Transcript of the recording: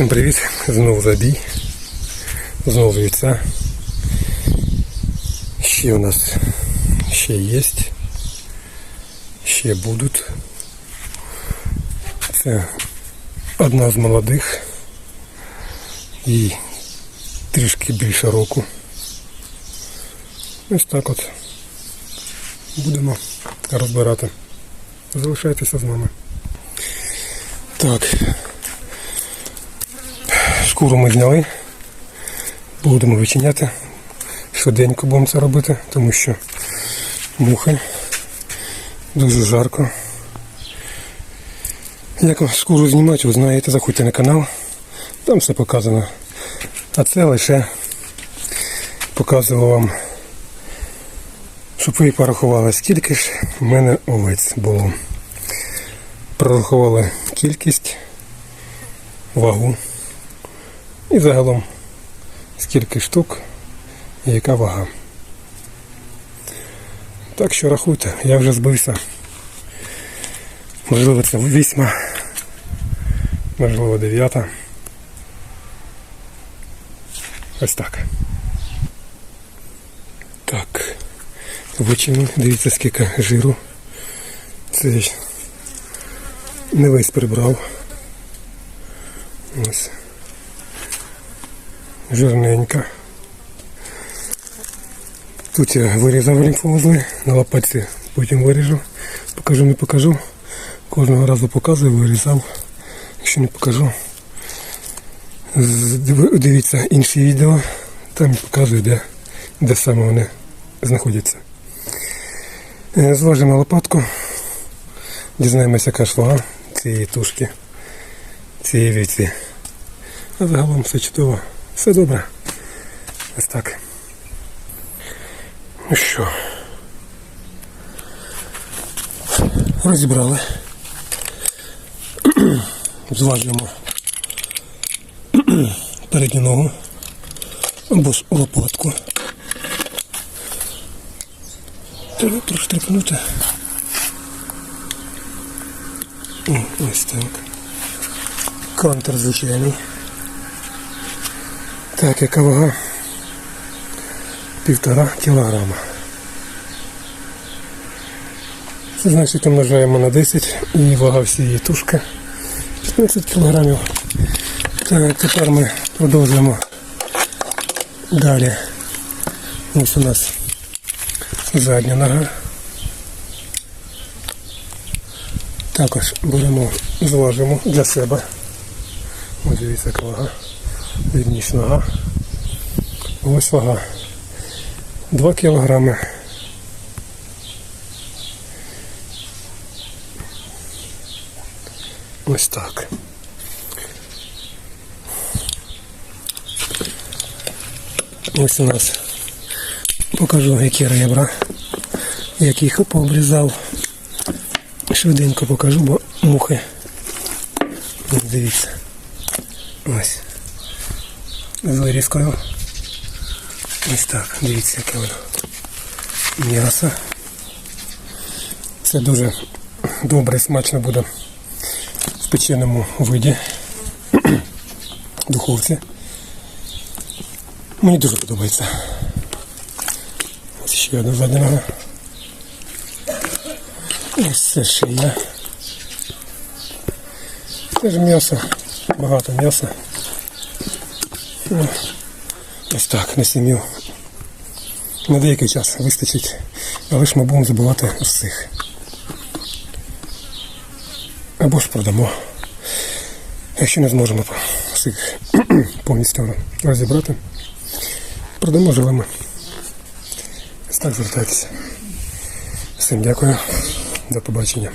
Всім привіт! Знову забій. Знову яйця. Ще у нас ще є. Ще будуть. Це одна з молодих. Їй трішки більше року. Ось так от будемо розбирати. Залишайтеся з нами. Так. Шкуру ми зняли. Будемо вичиняти. Швиденько будемо це робити, тому що мухи. Дуже жарко. Як шкуру знімати, ви знаєте, заходьте на канал. Там все показано. А це лише показував вам, щоб ви порахували, скільки ж в мене овець було. Прорахували кількість, вагу. І загалом скільки штук і яка вага. Так що рахуйте, я вже збився. Можливо це вісьма, можливо дев'ята. Ось так. Так. Вичину, дивіться скільки жиру. Це не весь прибрав. Ось жирненька. Тут я вирізав лімфоузли, на лопатці потім виріжу. Покажу, не покажу. Кожного разу показую, вирізав. Якщо не покажу, дивіться інші відео, там показую, де, де саме вони знаходяться. Е, Зважимо лопатку, дізнаємося, яка ж цієї тушки, цієї віці. А загалом все чудово. Все добре. Ось так. Ну що. Розібрали. Зважуємо передню ногу або ж лопатку. Треба трошки трепнути. Ось так. Контр звичайний. Так, яка вага? Півтора кілограма. Це значить умножаємо на 10 і вага всієї тушки 15 кілограмів. Так, тепер ми продовжуємо далі. Ось у нас задня нога. Також беремо, зважимо для себе. Ось дивіться, яка вага. Вірніше нога. Ось вага. 2 кілограми. Ось так. Ось у нас покажу, які ребра, як їх пообрізав. Швиденько покажу, бо мухи. Дивіться. Ось. З вирізкою. Ось так, дивіться, яке воно. М'ясо. Це дуже добре і смачно буде в печеному виді. Духовці. Мені дуже подобається. Ось ще одна задня. Ось це шия. Це ж м'ясо, багато м'яса. Ось так, на сім'ю. На деякий час вистачить, але ж ми будемо забувати всіх. Або ж продамо. Якщо не зможемо всіх повністю розібрати, продамо живими. Ось так звертайтеся. Всім дякую. До побачення.